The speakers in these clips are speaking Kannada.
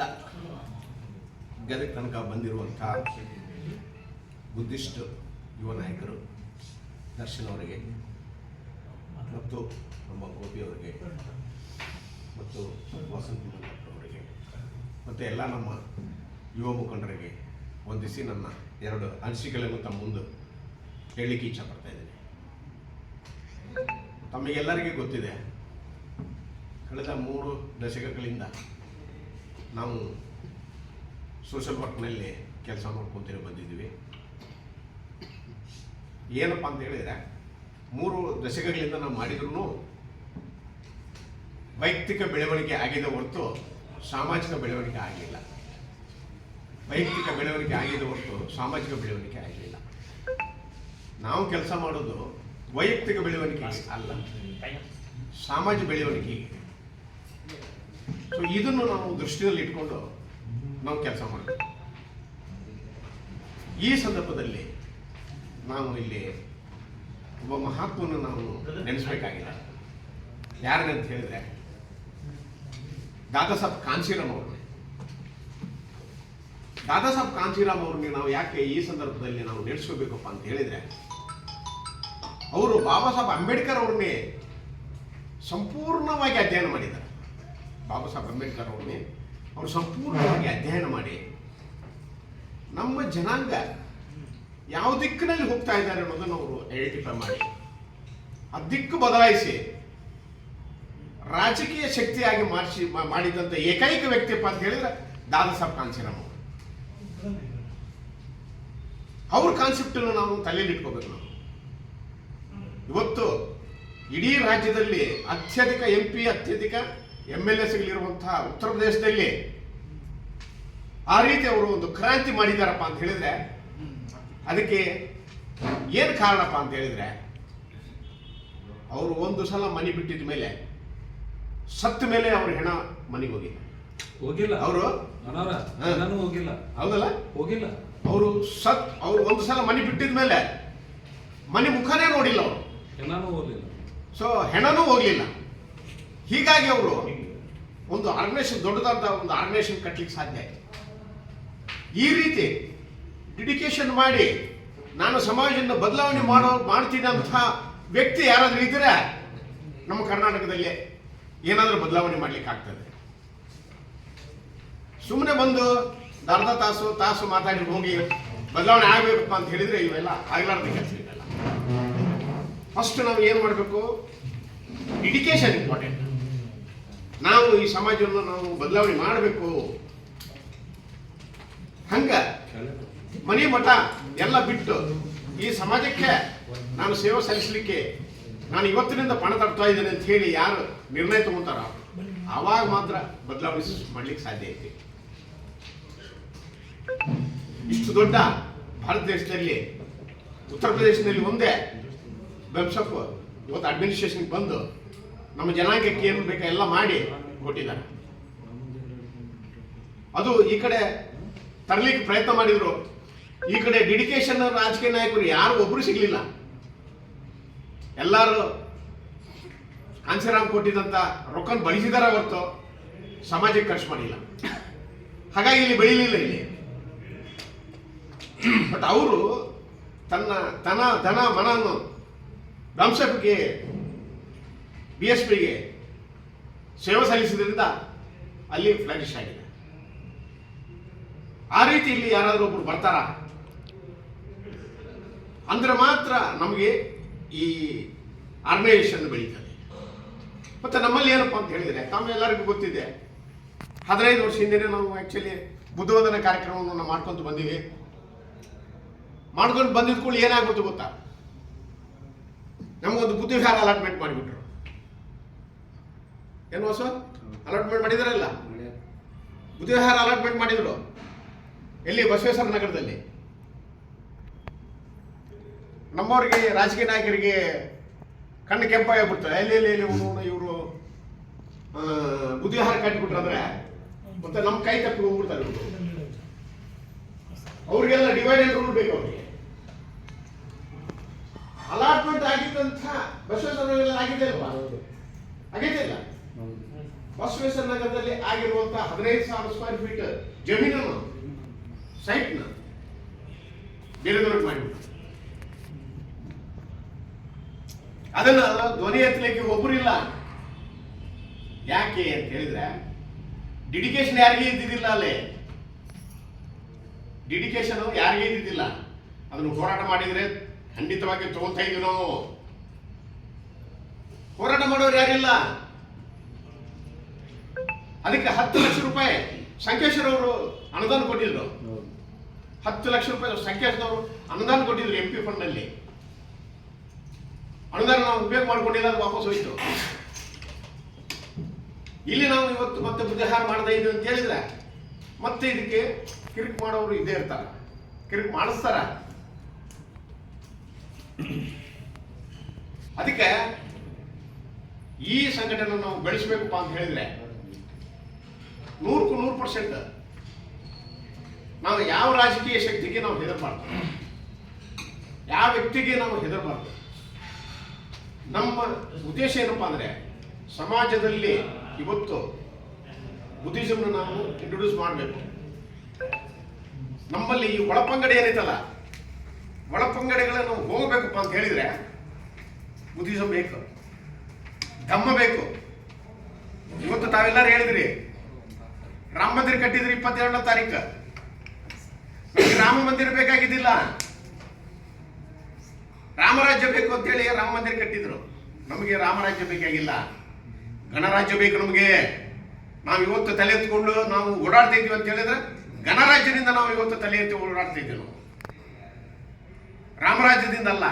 ತಾಲೂಕಿನಿಂದ ಗದಗ ತನಕ ಬಂದಿರುವಂಥ ಬುದ್ಧಿಸ್ಟ್ ಯುವ ನಾಯಕರು ದರ್ಶನ್ ಅವರಿಗೆ ಮತ್ತು ನಮ್ಮ ಗೋಪಿ ಅವರಿಗೆ ಮತ್ತು ವಸಂತ ಅವರಿಗೆ ಮತ್ತು ಎಲ್ಲ ನಮ್ಮ ಯುವ ಮುಖಂಡರಿಗೆ ವಂದಿಸಿ ನನ್ನ ಎರಡು ಅನಿಸಿಕೆಗಳನ್ನು ತಮ್ಮ ಮುಂದೆ ಹೇಳಲಿಕ್ಕೆ ಇಚ್ಛಪಡ್ತಾ ಇದ್ದೀನಿ. ತಮಗೆಲ್ಲರಿಗೆ ಗೊತ್ತಿದೆ, ಕಳೆದ ಮೂರು ದಶಕಗಳಿಂದ ನಾವು ಸೋಷಲ್ ವರ್ಕ್ನಲ್ಲಿ ಕೆಲಸ ಮಾಡ್ಕೊತೀರಿ ಬಂದಿದ್ದೀವಿ. ಏನಪ್ಪ ಅಂತ ಹೇಳಿದರೆ ಮೂರು ದಶಕಗಳಿಂದ ನಾವು ಮಾಡಿದ್ರು ವೈಯಕ್ತಿಕ ಬೆಳವಣಿಗೆ ಆಗಿದೆ ಹೊರತು ಸಾಮಾಜಿಕ ಬೆಳವಣಿಗೆ ಆಗಲಿಲ್ಲ ವೈಯಕ್ತಿಕ ಬೆಳವಣಿಗೆ ಆಗಿದೆ ಹೊರತು ಸಾಮಾಜಿಕ ಬೆಳವಣಿಗೆ ಆಗಲಿಲ್ಲ ನಾವು ಕೆಲಸ ಮಾಡೋದು ವೈಯಕ್ತಿಕ ಬೆಳವಣಿಗೆ ಅಲ್ಲ. ಸಾಮಾಜಿಕ ಬೆಳವಣಿಗೆ ಸೊ ಇದನ್ನು ನಾವು ದೃಷ್ಟಿಯಲ್ಲಿ ಇಟ್ಕೊಂಡು ನಾವು ಕೆಲಸ ಮಾಡಬೇಕು ಈ ಸಂದರ್ಭದಲ್ಲಿ ನಾವು ಇಲ್ಲಿ ಒಬ್ಬ ಮಹಾತ್ಮನ ನಾವು ನೆನೆಸ್ಬೇಕಾಗಿಲ್ಲ ಯಾರಿಗೆ ಅಂತ ಹೇಳಿದ್ರೆ ದಾದಾ ಸಾಹೇಬ್ ಕಾಂಚೀರಾಮ್ ಅವರು ದಾದಾ ಸಾಹೇಬ್ ಕಾಂಚೀರಾಮ್ ಅವ್ರನ್ನ ನಾವು ಯಾಕೆ ಈ ಸಂದರ್ಭದಲ್ಲಿ ನಾವು ನೆನೆಸ್ಕೋಬೇಕಪ್ಪ ಅಂತ ಹೇಳಿದ್ರೆ, ಅವರು ಬಾಬಾ ಸಾಹೇಬ್ ಅಂಬೇಡ್ಕರ್ ಅವ್ರನ್ನೇ ಸಂಪೂರ್ಣವಾಗಿ ಅಧ್ಯಯನ ಮಾಡಿದ್ದಾರೆ. ಬಾಬಾ ಸಾಹೇಬ್ ಅಂಬೇಡ್ಕರ್ ಅವ್ರನ್ನೇ ಅವರು ಸಂಪೂರ್ಣವಾಗಿ ಅಧ್ಯಯನ ಮಾಡಿ ನಮ್ಮ ಜನಾಂಗ ಯಾವ ದಿಕ್ಕಿನಲ್ಲಿ ಹೋಗ್ತಾ ಇದ್ದಾರೆ ಅನ್ನೋದನ್ನು ಅವರು ಐಡೆಂಟಿಫೈ ಮಾಡಿ. ಆ ದಿಕ್ಕು ಬದಲಾಯಿಸಿ ರಾಜಕೀಯ ಶಕ್ತಿಯಾಗಿ ಮಾಡಿಸಿ ಮಾಡಿದಂಥ ಏಕೈಕ ವ್ಯಕ್ತಿಪ್ಪ ಅಂತ ಹೇಳಿದ್ರೆ ದಾದಾ ಸಾಹೇಬ್ ಕಾನ್ಸಿರಮ್ಮ ಅವರು. ಅವ್ರ ಕಾನ್ಸೆಪ್ಟನ್ನು ನಾವು ತಲೆಯಲ್ಲಿ ಇಟ್ಕೋಬೇಕು ನಾವು. ಇವತ್ತು ಇಡೀ ರಾಜ್ಯದಲ್ಲಿ ಅತ್ಯಧಿಕ ಎಂ ಪಿ ಅತ್ಯಧಿಕ ಎಂ ಎಲ್ ಎಸ್ಗಳಿರುವಂತಹ ಉತ್ತರ ಪ್ರದೇಶದಲ್ಲಿ ಆ ರೀತಿ ಅವರು ಒಂದು ಕ್ರಾಂತಿ ಮಾಡಿದಾರಪ್ಪ ಅಂತ ಹೇಳಿದ್ರೆ ಅದಕ್ಕೆ ಏನು ಕಾರಣಪ್ಪ ಅಂತ ಹೇಳಿದ್ರೆ ಅವರು ಒಂದು ಸಲ ಮನೆ ಬಿಟ್ಟಿದ ಮೇಲೆ ಸತ್ತ ಮೇಲೆ ಅವ್ರ ಹೆಣ ಮನೆಗೆ ಹೋಗಿಲ್ಲ. ಹೋಗಿಲ್ಲ. ಅವರು. ನಾನು ಹೋಗಿಲ್ಲ. ಹೌದಲ್ಲ? ಹೋಗಿಲ್ಲ. ಅವರು ಸತ್ ಅವ್ರು ಒಂದು ಸಲ ಮನೆ ಬಿಟ್ಟಿದ ಮೇಲೆ ಮನೆ ಮುಖನೇ ನೋಡಿಲ್ಲ ಅವರು. ಹೆಣನೂ ಹೋಗಲಿಲ್ಲ. ಸೊ ಹೆಣನೂ ಹೋಗಲಿಲ್ಲ. ಹೀಗಾಗಿ ಅವರು ಒಂದು ಆರ್ಗನೈಸೇಷನ್ ದೊಡ್ಡದಾದ ಒಂದು ಆರ್ಗನೈಸೇಷನ್ ಕಟ್ಟಲಿಕ್ಕೆ ಸಾಧ್ಯ ಆಯಿತು ಈ ರೀತಿ ಡೆಡಿಕೇಶನ್ ಮಾಡಿ ನಾನು ಸಮಾಜವನ್ನು ಬದಲಾವಣೆ ಮಾಡೋ ಮಾಡ್ತೀನಿ ಅಂತ ವ್ಯಕ್ತಿ ಯಾರಾದರೂ ಇದ್ರೆ ನಮ್ಮ ಕರ್ನಾಟಕದಲ್ಲಿ ಏನಾದರೂ ಬದಲಾವಣೆ ಮಾಡ್ಲಿಕ್ಕೆ ಆಗ್ತದೆ. ಸುಮ್ಮನೆ ಬಂದು ಅರ್ಧ ತಾಸು ತಾಸು ಮಾತಾಡಿ ಹೋಗಿ ಬದಲಾವಣೆ ಆಗಬೇಕಪ್ಪ ಅಂತ ಹೇಳಿದ್ರೆ ಇವೆಲ್ಲ ಆಗ್ಲಾರ್ದ ಕೆಲಸ ಫಸ್ಟ್ ನಾವು ಏನು ಮಾಡಬೇಕು? ಎಡಿಕೇಶನ್ ಇಂಪಾರ್ಟೆಂಟ್ ನಾವು ಈ ಸಮಾಜವನ್ನು ನಾವು ಬದಲಾವಣೆ ಮಾಡಬೇಕು. ಹಂಗ ಮನೆ ಮಠ ಎಲ್ಲ ಬಿಟ್ಟು ಈ ಸಮಾಜಕ್ಕೆ ನಾನು ಸೇವೆ ಸಲ್ಲಿಸಲಿಕ್ಕೆ ನಾನು ಇವತ್ತಿನಿಂದ ಪಣ ತಡ್ತಾ ಇದ್ದೇನೆ ಅಂತ ಹೇಳಿ ಯಾರು ನಿರ್ಣಯ ತಗೊಂತಾರ ಆವಾಗ ಮಾತ್ರ ಬದಲಾವಣೆ ಮಾಡ್ಲಿಕ್ಕೆ ಸಾಧ್ಯ ಐತಿ. ಇಷ್ಟು ದೊಡ್ಡ ಭಾರತ ದೇಶದಲ್ಲಿ, ಉತ್ತರ ಪ್ರದೇಶದಲ್ಲಿ ಒಂದೇ ವೆಬ್ಸಪ್ ಇವತ್ತು ಅಡ್ಮಿನಿಸ್ಟ್ರೇಷನ್ಗೆ ಬಂದು ನಮ್ಮ ಜನಾಂಗಕ್ಕೆ ಏನು ಬೇಕಾ ಎಲ್ಲ ಮಾಡಿ ಕೊಟ್ಟಿದ್ದಾರೆ. ಅದು ಈ ಕಡೆ ತರಲಿಕ್ಕೆ ಪ್ರಯತ್ನ ಮಾಡಿದ್ರು. ಈ ಕಡೆ ಡೆಡಿಕೇಶನ್ ರಾಜಕೀಯ ನಾಯಕರು ಯಾರು ಒಬ್ರು ಸಿಗ್ಲಿಲ್ಲ. ಎಲ್ಲರೂ ಕಾಂಚರಾಮ್ ಕೊಟ್ಟಿದ್ದಂತ ರೊಕ್ಕನ ಬಳಸಿದಾರ ಹೊರತು ಸಮಾಜಕ್ಕೆ ಖರ್ಚು ಮಾಡಿಲ್ಲ. ಹಾಗಾಗಿ ಇಲ್ಲಿ ಬೆಳೀಲಿಲ್ಲ ಇಲ್ಲಿ. ಬಟ್ ಅವರು ತನ್ನ ತನ ಧನ ಮನನ್ನು ವಂಶಕ್ಕೆ ಬಿ ಎಸ್ ಪಿಗೆ ಸೇವೆ ಸಲ್ಲಿಸಿದ್ರಿಂದ ಅಲ್ಲಿ ಫ್ಲರಿಶ್ ಆಗಿದೆ. ಆ ರೀತಿ ಇಲ್ಲಿ ಯಾರಾದರೂ ಒಬ್ರು ಬರ್ತಾರ? ಅಂದ್ರೆ ಮಾತ್ರ ನಮಗೆ ಈ ಆರ್ಗನೈಸೇಷನ್ ಬೆಳೀತದೆ. ಮತ್ತೆ ನಮ್ಮಲ್ಲಿ ಏನಪ್ಪಾ ಅಂತ ಹೇಳಿದ್ರೆ ತಮ್ಮೆಲ್ಲರಿಗೂ ಗೊತ್ತಿದೆ, ಹದಿನೈದು ವರ್ಷ ಹಿಂದೆನೇ ನಾವು ಆಕ್ಚುಲಿ ಬುದ್ಧವಂದನ ಕಾರ್ಯಕ್ರಮವನ್ನು ನಾವು ಮಾಡ್ಕೊಂತ ಬಂದೀವಿ. ಮಾಡ್ಕೊಂಡು ಬಂದಿದ್ಕೊಳ್ಳಿ ಏನಾಗ್ಬಿಡ್ತು ಗೊತ್ತಾ? ನಮಗೊಂದು ಬುದ್ಧಿವಿಹಾರ ಅಲಾಟ್ಮೆಂಟ್ ಮಾಡಿಬಿಟ್ರು. ಏನು ಹೊಸ? ಅಲಾಟ್ಮೆಂಟ್ ಮಾಡಿದಾರಲ್ಲ? ಬುಧವಾರ ಅಲಾಟ್ಮೆಂಟ್ ಮಾಡಿದ್ರು. ಎಲ್ಲಿ? ಬಸವೇಶ್ವರ ನಗರದಲ್ಲಿ. ನಮ್ಮವ್ರಿಗೆ, ರಾಜಕೀಯ ನಾಯಕರಿಗೆ ಕಣ್ಣು ಕೆಂಪಾಗಿಬಿಡ್ತಾರೆ ಎಲ್ಲಿ ಎಲ್ಲಿ ಎಲ್ಲಿ ಇವರು ಬುದ್ಧಿವಿಹಾರ ಕಟ್ಟಿಬಿಟ್ರಂದ್ರೆ ಮತ್ತೆ ನಮ್ಮ ಕೈ ತಪ್ಪಿ ಹೋಗ್ಬಿಡ್ತಾರೆ ಇವರು. ಅವ್ರಿಗೆಲ್ಲ ಡಿವೈಡ್ ರೂಲ್ ಬೇಕು ಅವ್ರಿಗೆ. ಅಲಾಟ್ಮೆಂಟ್ ಆಗಿದ್ದಂಥ ಬಸವೇಶ್ವರ ಆಗಿದೆ ಅಲ್ವಾ ಆಗಿದೆ ಇಲ್ಲ ಬಸವೇಶ್ವರ ನಗರದಲ್ಲಿ ಆಗಿರುವಂತಹ ಹದಿನೈದು ಸಾವಿರ ಸ್ಕ್ವೇರ್ ಫೀಟ್ ಜಮೀನನ್ನು ಸೈಟ್ನ ಬೇರೆದವ್ರಿಗೆ ಮಾಡಿಬಿಟ್ಟು ಅದನ್ನ ಧ್ವನಿ ಎತ್ತಲಿಕ್ಕೆ ಒಬ್ಬರಿಲ್ಲ ಯಾಕೆ ಅಂತ ಹೇಳಿದ್ರೆ ಡಿಡಿಕೇಶನ್ ಯಾರಿಗೆ ಇದ್ದಿದ್ದಿಲ್ಲ ಅಲ್ಲಿ? ಡಿಡಿಕೇಶನ್ ಯಾರಿಗೆ ಇದ್ದಿದ್ದಿಲ್ಲ? ಅದನ್ನು ಹೋರಾಟ ಮಾಡಿದ್ರೆ ಖಂಡಿತವಾಗಿ ತಗೊಳ್ತಾ ಇದ್ವಿ ನಾವು ಹೋರಾಟ ಮಾಡೋರು ಯಾರಿಲ್ಲ? ಅದಕ್ಕೆ ಹತ್ತು ಲಕ್ಷ ರೂಪಾಯಿ ಸಂಕೇಶ್ವರ ಅವರು ಅನುದಾನ ಕೊಟ್ಟಿದ್ರು. ಹತ್ತು ಲಕ್ಷ ರೂಪಾಯಿ ಸಂಕೇಶ್ವರವರು ಅನುದಾನ ಕೊಟ್ಟಿದ್ರು ಎಂ ಪಿ ಫಂಡ್ನಲ್ಲಿ ಅನುದಾನ ನಾವು ಉಪಯೋಗ ಮಾಡ್ಕೊಂಡಿಲ್ಲ ಅದು ವಾಪಸ್ ಹೋಯ್ತು. ಇಲ್ಲಿ ನಾವು ಇವತ್ತು ಮತ್ತೆ ಬುದ್ಧಿಹಾರ ಮಾಡ್ತಾ ಇದ್ದೀವಿ ಅಂತ ಹೇಳಿದ್ರೆ ಮತ್ತೆ ಇದಕ್ಕೆ ಕಿರಿಕ್ ಮಾಡೋರು ಇದೇ ಇರ್ತಾರ. ಕಿರಿಕ್ ಮಾಡಿಸ್ತಾರ. ಅದಕ್ಕೆ ಈ ಸಂಘಟನೆ ನಾವು ಬೆಳೆಸಬೇಕಪ್ಪ ಅಂತ ಹೇಳಿದ್ರೆ ನೂರಕ್ಕೂ ನೂರು ಪರ್ಸೆಂಟ್. ನಾವು ಯಾವ ರಾಜಕೀಯ ಶಕ್ತಿಗೆ ನಾವು ಹೆದರಬಾರ್ದು? ಯಾವ ವ್ಯಕ್ತಿಗೆ ನಾವು ಹೆದರಬಾರ್ದು? ನಮ್ಮ ಉದ್ದೇಶ ಏನಪ್ಪ ಅಂದರೆ, ಸಮಾಜದಲ್ಲಿ ಇವತ್ತು ಬುದ್ಧಿಸಮ್ನ ನಾವು ಇಂಟ್ರೊಡ್ಯೂಸ್ ಮಾಡಬೇಕು. ನಮ್ಮಲ್ಲಿ ಈ ಒಳಪಂಗಡಿ ಏನೈತಲ್ಲ, ಒಳಪಂಗಡಿಗಳನ್ನು ಹೋಗಬೇಕಪ್ಪ ಅಂತ ಹೇಳಿದ್ರೆ ಬುದ್ಧಿಸಮ್ ಬೇಕು ಧಮ್ಮ ಬೇಕು ಇವತ್ತು ತಾವೆಲ್ಲರೂ ಹೇಳಿದ್ರಿ ರಾಮ ಮಂದಿರ ಕಟ್ಟಿದ್ರಿ ಇಪ್ಪತ್ತೆರಡನೇ ತಾರೀಕು ನಮಗೆ ರಾಮ ಮಂದಿರ ಬೇಕಾಗಿದ್ದಿಲ್ಲ. ರಾಮರಾಜ್ಯ ಬೇಕು ಅಂತೇಳಿ ರಾಮ ಮಂದಿರ ಕಟ್ಟಿದ್ರು. ನಮಗೆ ರಾಮರಾಜ್ಯ ಬೇಕಾಗಿಲ್ಲ. ಗಣರಾಜ್ಯ ಬೇಕು ನಮಗೆ. ನಾವು ಇವತ್ತು ತಲೆ ಎತ್ಕೊಂಡು ನಾವು ಓಡಾಡ್ತಾ ಅಂತ ಹೇಳಿದ್ರೆ ಗಣರಾಜ್ಯದಿಂದ ನಾವು ಇವತ್ತು ತಲೆ ಎತ್ತಿ ಓಡಾಡ್ತಾ ರಾಮರಾಜ್ಯದಿಂದ ಅಲ್ಲ.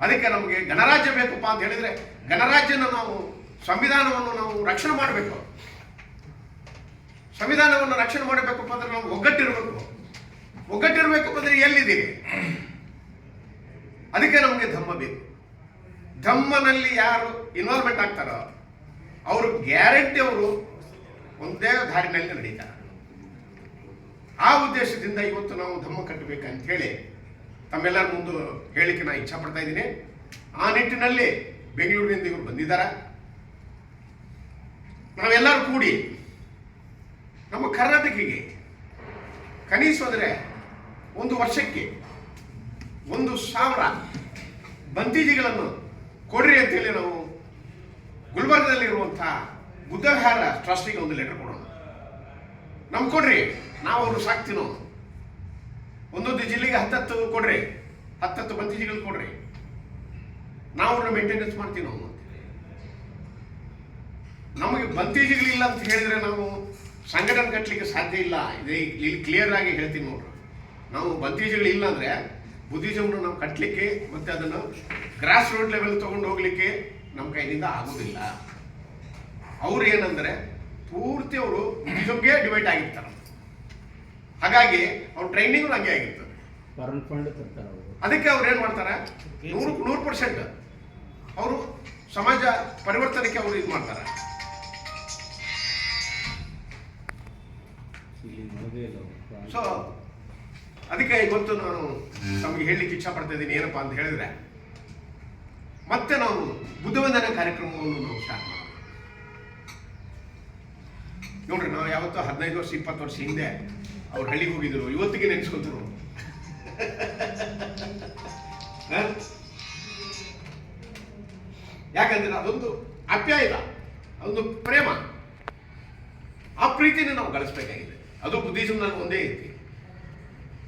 ಅದಕ್ಕೆ ನಮಗೆ ಗಣರಾಜ್ಯ ಬೇಕಪ್ಪ ಅಂತ ಹೇಳಿದ್ರೆ ಗಣರಾಜ್ಯನ ನಾವು ಸಂವಿಧಾನವನ್ನು ನಾವು ರಕ್ಷಣೆ ಮಾಡಬೇಕು. ಸಂವಿಧಾನವನ್ನು ರಕ್ಷಣೆ ಮಾಡಬೇಕಪ್ಪ ಅಂದ್ರೆ ನಾವು ಒಗ್ಗಟ್ಟಿರಬೇಕು. ಒಗ್ಗಟ್ಟಿರಬೇಕು ಅಂದ್ರೆ ಎಲ್ಲಿದ್ದೀರಿ? ಅದಕ್ಕೆ ನಮಗೆ ಧಮ್ಮ ಬೇಕು. ಧಮ್ಮನಲ್ಲಿ ಯಾರು ಇನ್ವಾಲ್ವ್ಮೆಂಟ್ ಆಗ್ತಾರೋ, ಅವರು ಗ್ಯಾರಂಟಿ ಅವರು ಒಂದೇ ದಾರಿನಲ್ಲಿ ನಡೀತಾರೆ. ಆ ಉದ್ದೇಶದಿಂದ ಇವತ್ತು ನಾವು ಧಮ್ಮ ಕಟ್ಟಬೇಕಂತ ಹೇಳಿ ತಮ್ಮೆಲ್ಲರ ಮುಂದೆ ಹೇಳಿಕೆ ನಾನು ಇಚ್ಛಾ ಪಡ್ತಾ ಇದ್ದೀನಿ. ಆ ನಿಟ್ಟಿನಲ್ಲಿ ಬೆಂಗಳೂರಿನಿಂದ ಇವರು ಬಂದಿದ್ದಾರೆ. ನಾವೆಲ್ಲರೂ ಕೂಡಿ ನಮ್ಮ ಕರ್ನಾಟಕಿಗೆ ಕನೀಸ ಅಂದರೆ ಒಂದು ವರ್ಷಕ್ಕೆ ಒಂದು ಸಾವಿರ ಬಂತೀಜಿಗಳನ್ನು ಕೊಡ್ರಿ ಅಂತೇಳಿ ನಾವು ಗುಲ್ಬರ್ಗದಲ್ಲಿರುವಂಥ ಬುದ್ಧವಿಹಾರ ಟ್ರಸ್ಟಿಗೆ ಒಂದು ಲೆಟರ್ ಕೊಡೋಣ. ನಮ್ಗೆ ಕೊಡ್ರಿ, ನಾವು ಅವರು ಸಾಕ್ತೀನೋ? ಒಂದೊಂದು ಜಿಲ್ಲೆಗೆ ಹತ್ತತ್ತು ಕೊಡ್ರಿ, ಹತ್ತತ್ತು ಬಂತಿಜಿಗಳು ಕೊಡ್ರಿ. ನಾವು ಅವ್ರನ್ನ ಮೇಂಟೆನೆನ್ಸ್ ಮಾಡ್ತೀವಿ ನಾವು ನಮಗೆ ಬಂತಿಜಿಗಳಿಲ್ಲ ಅಂತ ಹೇಳಿದ್ರೆ ನಾವು ಸಂಘಟನೆ ಕಟ್ಟಲಿಕ್ಕೆ ಸಾಧ್ಯ ಇಲ್ಲ. ಇದೇ ಇಲ್ಲಿ ಕ್ಲಿಯರ್ ಆಗಿ ಹೇಳ್ತೀನಿ ನೋಡ್ರಿ. ನಾವು ಬಂತಿಜಿಗಳು ಇಲ್ಲ ಅಂದ್ರೆ ಬುದ್ಧಿಸಮ್ನ ನಾವು ಕಟ್ಟಲಿಕ್ಕೆ ಮತ್ತೆ ಅದನ್ನು ಗ್ರಾಸ್ ರೂಟ್ ಲೆವೆಲ್ ತಗೊಂಡು ಹೋಗ್ಲಿಕ್ಕೆ ನಮ್ಮ ಕೈಯಿಂದ ಆಗೋದಿಲ್ಲ. ಅವ್ರು ಏನಂದ್ರೆ ಪೂರ್ತಿ ಅವರು ಬುದ್ಧಿಸಮ್ಗೆ ಡಿವೈಡ್ ಆಗಿರ್ತಾರೆ. ಹಾಗಾಗಿ ಅವ್ರ ಟ್ರೈನಿಂಗ್ ಹಂಗೆ ಆಗಿರ್ತದೆ. ಅದಕ್ಕೆ ಅವ್ರು ಏನ್ ಮಾಡ್ತಾರೆ? ನೂರು ನೂರು ಪರ್ಸೆಂಟ್ ಅವರು ಸಮಾಜ ಪರಿವರ್ತನೆಗೆ ಅವರು ಇದು ಮಾಡ್ತಾರೆ. ಸೊ ಅದಕ್ಕೆ ಇವತ್ತು ನಾನು ನಮಗೆ ಹೇಳಲಿಕ್ಕೆ ಇಚ್ಛಾ ಪಡ್ತಾ ಇದ್ದೀನಿ. ಏನಪ್ಪಾ ಅಂತ ಹೇಳಿದ್ರೆ, ಮತ್ತೆ ನಾವು ಬುದ್ಧವಂದನ ಕಾರ್ಯಕ್ರಮವನ್ನು ನಾವು ಸ್ಟಾರ್ಟ್ ಮಾಡೋಣ. ನೋಡ್ರಿ ನಾವು ಯಾವತ್ತೋ ಹದಿನೈದು ವರ್ಷ, ಇಪ್ಪತ್ತು ವರ್ಷ ಹಿಂದೆ ಅವ್ರು ಹಳ್ಳಿಗೆ ಹೋಗಿದ್ರು. ಇವತ್ತಿಗೆ ನೆನೆಸ್ಕೊಂತರು ಯಾಕಂದ್ರೆ ಅದೊಂದು ಅಪ್ಯಾಯತ ಅದೊಂದು ಪ್ರೇಮ ಆ ಪ್ರೀತಿನ ನಾವು ಗಳಿಸ್ಬೇಕಾಗಿದೆ ಬುದ್ಧಿಸಮ್ ನನಗೆ ಒಂದೇ ಐತಿ.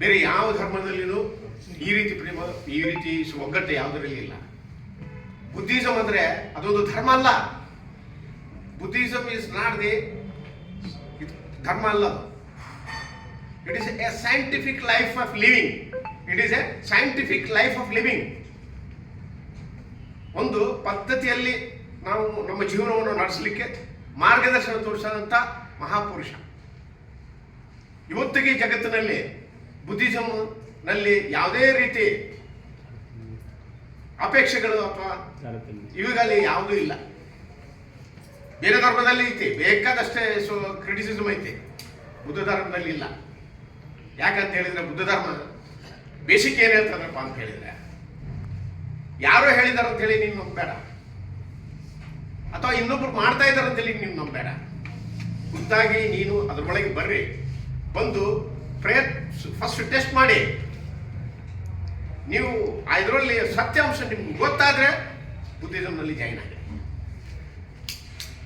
ಬೇರೆ ಯಾವ ಧರ್ಮದಲ್ಲಿನೂ ಈ ರೀತಿ ಪ್ರೇಮ, ಈ ರೀತಿ ಒಗ್ಗಟ್ಟು ಯಾವುದರಲ್ಲಿ ಇಲ್ಲ. ಬುದ್ಧಿಸಮ್ ಅಂದ್ರೆ ಅದೊಂದು ಧರ್ಮ ಅಲ್ಲ. ಬುದ್ಧಿಸಮ್ ಇಸ್ ನಾಟ್ ದಿ ಧರ್ಮ ಅಲ್ಲ it is a scientific life of living it is a scientific life of living ಒಂದು ಪದ್ಧತಿಯಲ್ಲಿ ನಾವು ನಮ್ಮ ಜೀವನವನ್ನು ನಡೆಸಲಿಕ್ಕೆ ಮಾರ್ಗದರ್ಶನ ತೋರಿಸಿದಂಥ ಮಹಾಪುರುಷ. ಇವತ್ತಿಗೆ ಜಗತ್ತಿನಲ್ಲಿ ಬುದ್ಧಿಸಮ್ನಲ್ಲಿ ಯಾವುದೇ ರೀತಿ ಅಪೇಕ್ಷೆಗಳು ಅಥವಾ. ಇವುಗಳಲ್ಲಿ ಯಾವುದೂ ಇಲ್ಲ. ಬೇರೆ ಧರ್ಮದಲ್ಲಿ ಐತಿ, ಬೇಕಾದಷ್ಟೇ ಸೊ ಕ್ರಿಟಿಸಿಸಮ್ ಐತಿ, ಬುದ್ಧ ಧರ್ಮದಲ್ಲಿ ಇಲ್ಲ. ಯಾಕಂತ ಹೇಳಿದ್ರೆ ಬುದ್ಧ ಧರ್ಮ ಬೇಸಿಕ್ ಏನ್ ಹೇಳ್ತಾರಪ್ಪ ಅಂತ ಹೇಳಿದ್ರೆ, ಯಾರು ಹೇಳಿದಾರ ಅಂತ ಹೇಳಿ ನೀನು ನಂಬೇಡ ಅಥವಾ ಇನ್ನೊಬ್ರು ಮಾಡ್ತಾ ಇದ್ದಾರೆ ಅಂತೇಳಿ ನೀನು ನಂಬೇಡ ಖುದ್ದಾಗಿ ನೀನು ಅದ್ರೊಳಗೆ ಬರ್ರಿ. ಬಂದು ಪ್ರಯತ್ನ ಫಸ್ಟ್ ಟೆಸ್ಟ್ ಮಾಡಿ. ನೀವು ಇದರಲ್ಲಿ ಸತ್ಯಾಂಶ ನಿಮ್ಗೆ ಗೊತ್ತಾದ್ರೆ ಬುದ್ಧಿಸಮ್ನಲ್ಲಿ ಜಾಯಿನ್ ಆಗಿ.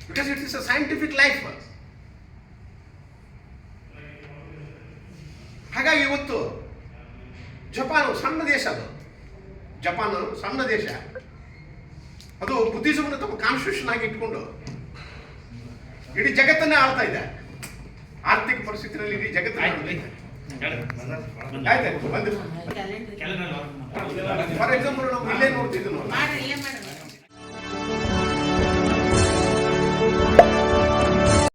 Because it is a scientific life ಹಾಗಾಗಿ ಇವತ್ತು ಜಪಾನ್ ಸಣ್ಣ ದೇಶ ಅದು. ಜಪಾನ್ ಸಣ್ಣ ದೇಶ. ಅದು ಬುದ್ಧಿಸಮನ್ನು ತಮ್ಮ ಕಾನ್ಸ್ಟಿಟ್ಯೂಷನ್ ಆಗಿ ಇಟ್ಕೊಂಡು ಇಡೀ ಜಗತ್ತನ್ನೇ ಆಳ್ತಾ ಇದೆ. ಆರ್ಥಿಕ ಪರಿಸ್ಥಿತಿಯಲ್ಲಿ ಇಡೀ ಜಗತ್ತು ಆಯ್ತಾಯ್ತು ಬಂದು ಕ್ಯಾಲೆಂಡರ್ ಫಾರ್ ಎಕ್ಸಾಂಪಲ್ ನಾವು ಇಲ್ಲೇ ನೋಡ್ತಿದ್ವಿ